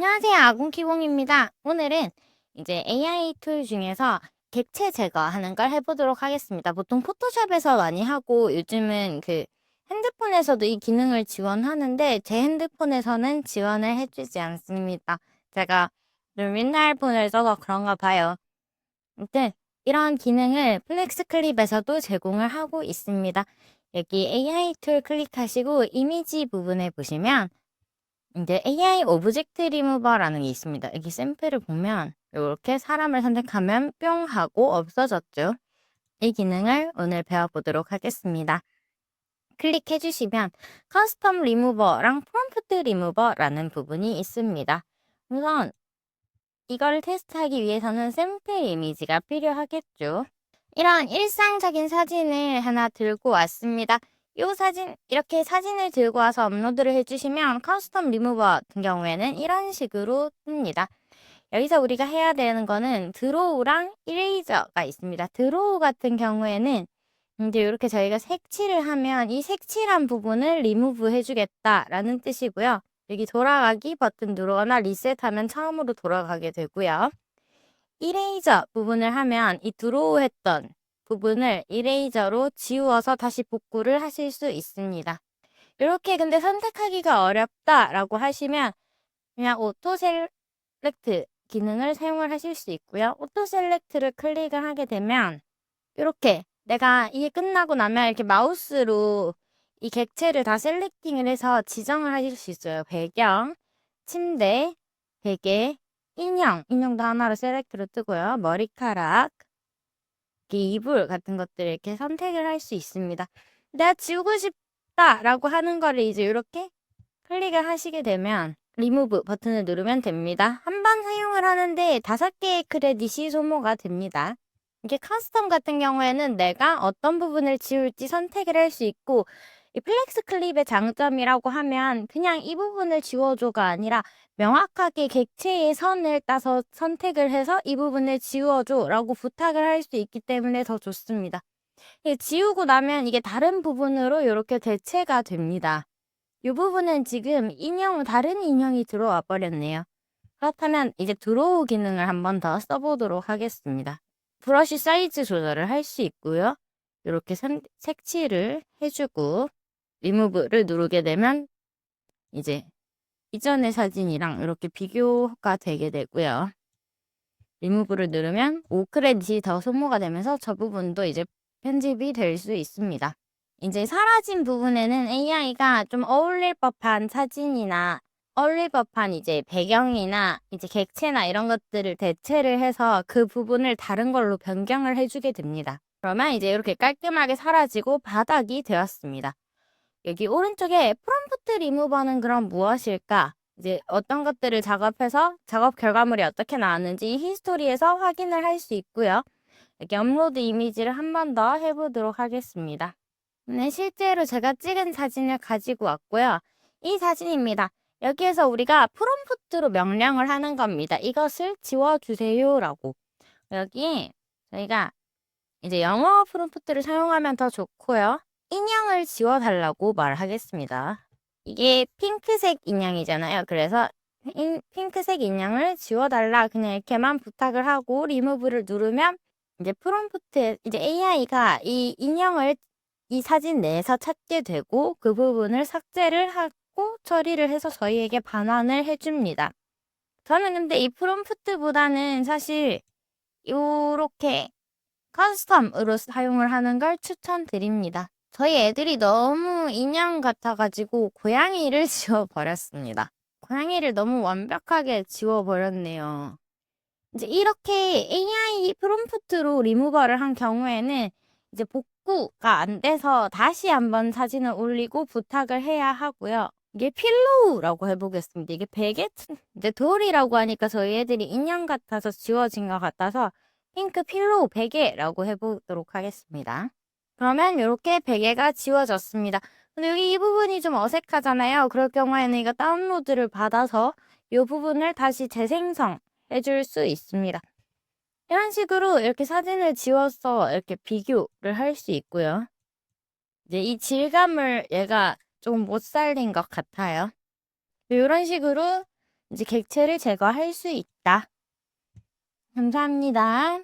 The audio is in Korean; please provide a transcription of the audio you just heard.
안녕하세요. 아군키공입니다. 오늘은 이제 AI 툴 중에서 객체 제거하는 걸 해보도록 하겠습니다. 보통 포토샵에서 많이 하고 요즘은 그 핸드폰에서도 이 기능을 지원하는데 제 핸드폰에서는 지원을 해주지 않습니다. 제가 좀 옛날 폰을 써서 그런가 봐요. 아무튼 이런 기능을 플렉스 클립에서도 제공을 하고 있습니다. 여기 AI 툴 클릭하시고 이미지 부분에 보시면 이제 AI 오브젝트 리무버라는 게 있습니다. 여기 샘플을 보면 이렇게 사람을 선택하면 뿅 하고 없어졌죠. 이 기능을 오늘 배워보도록 하겠습니다. 클릭해 주시면 커스텀 리무버랑 프롬프트 리무버라는 부분이 있습니다. 우선 이걸 테스트하기 위해서는 샘플 이미지가 필요하겠죠. 이런 일상적인 사진을 하나 들고 왔습니다. 이 사진, 이렇게 사진을 들고 와서 업로드를 해주시면 커스텀 리무버 같은 경우에는 이런 식으로 뜹니다. 여기서 우리가 해야 되는 거는 드로우랑 이레이저가 있습니다. 드로우 같은 경우에는 이제 이렇게 저희가 색칠을 하면 이 색칠한 부분을 리무브 해주겠다라는 뜻이고요. 여기 돌아가기 버튼 누르거나 리셋하면 처음으로 돌아가게 되고요. 이레이저 부분을 하면 이 드로우 했던 부분을 이레이저로 지우어서 다시 복구를 하실 수 있습니다. 이렇게 근데 선택하기가 어렵다 라고 하시면 그냥 오토 셀렉트 기능을 사용을 하실 수 있고요. 오토 셀렉트를 클릭을 하게 되면 이렇게 내가 이게 끝나고 나면 이렇게 마우스로 이 객체를 다 셀렉팅을 해서 지정을 하실 수 있어요. 배경, 침대, 베개, 인형, 인형도 하나로 셀렉트로 뜨고요. 머리카락, 이불 같은 것들을 이렇게 선택을 할 수 있습니다. 내가 지우고 싶다라고 하는 거를 이제 이렇게 클릭을 하시게 되면 리무브 버튼을 누르면 됩니다. 한 번 사용을 하는데 다섯 개의 크레딧이 소모가 됩니다. 이게 커스텀 같은 경우에는 내가 어떤 부분을 지울지 선택을 할 수 있고 이 플렉스 클립의 장점이라고 하면 그냥 이 부분을 지워줘가 아니라 명확하게 객체의 선을 따서 선택을 해서 이 부분을 지워줘 라고 부탁을 할 수 있기 때문에 더 좋습니다. 지우고 나면 이게 다른 부분으로 이렇게 대체가 됩니다. 이 부분은 지금 인형, 다른 인형이 들어와 버렸네요. 그렇다면 이제 드로우 기능을 한번 더 써보도록 하겠습니다. 브러쉬 사이즈 조절을 할 수 있고요. 이렇게 색칠을 해주고 리무브를 누르게 되면 이제 이전의 사진이랑 이렇게 비교가 되게 되고요. 리무브를 누르면 5크레딧이 더 소모가 되면서 저 부분도 이제 편집이 될 수 있습니다. 이제 사라진 부분에는 AI가 좀 어울릴 법한 사진이나 어울릴 법한 이제 배경이나 이제 객체나 이런 것들을 대체를 해서 그 부분을 다른 걸로 변경을 해주게 됩니다. 그러면 이제 이렇게 깔끔하게 사라지고 바닥이 되었습니다. 여기 오른쪽에 프롬프트 리무버는 그럼 무엇일까? 이제 어떤 것들을 작업해서 작업 결과물이 어떻게 나왔는지 히스토리에서 확인을 할 수 있고요. 여기 업로드 이미지를 한 번 더 해보도록 하겠습니다. 네, 실제로 제가 찍은 사진을 가지고 왔고요. 이 사진입니다. 여기에서 우리가 프롬프트로 명령을 하는 겁니다. 이것을 지워주세요라고. 여기 저희가 이제 영어 프롬프트를 사용하면 더 좋고요. 인형을 지워달라고 말하겠습니다. 이게 핑크색 인형이잖아요. 그래서 인, 핑크색 인형을 지워달라 그냥 이렇게만 부탁을 하고 리무브를 누르면 이제 프롬프트 이제 AI가 이 인형을 이 사진 내에서 찾게 되고 그 부분을 삭제를 하고 처리를 해서 저희에게 반환을 해줍니다. 저는 근데 이 프롬프트보다는 사실 이렇게 커스텀으로 사용을 하는 걸 추천드립니다. 저희 애들이 너무 인형 같아가지고 고양이를 지워버렸습니다. 고양이를 너무 완벽하게 지워버렸네요. 이제 이렇게 AI 프롬프트로 리무버를 한 경우에는 이제 복구가 안 돼서 다시 한번 사진을 올리고 부탁을 해야 하고요. 이게 필로우라고 해보겠습니다. 이게 베개, 이제 돌이라고 하니까 저희 애들이 인형 같아서 지워진 것 같아서 핑크 필로우 베개라고 해보도록 하겠습니다. 그러면 이렇게 베개가 지워졌습니다. 근데 여기 이 부분이 좀 어색하잖아요. 그럴 경우에는 이거 다운로드를 받아서 이 부분을 다시 재생성 해줄 수 있습니다. 이런 식으로 이렇게 사진을 지워서 이렇게 비교를 할 수 있고요. 이제 이 질감을 얘가 조금 못 살린 것 같아요. 이런 식으로 이제 객체를 제거할 수 있다. 감사합니다.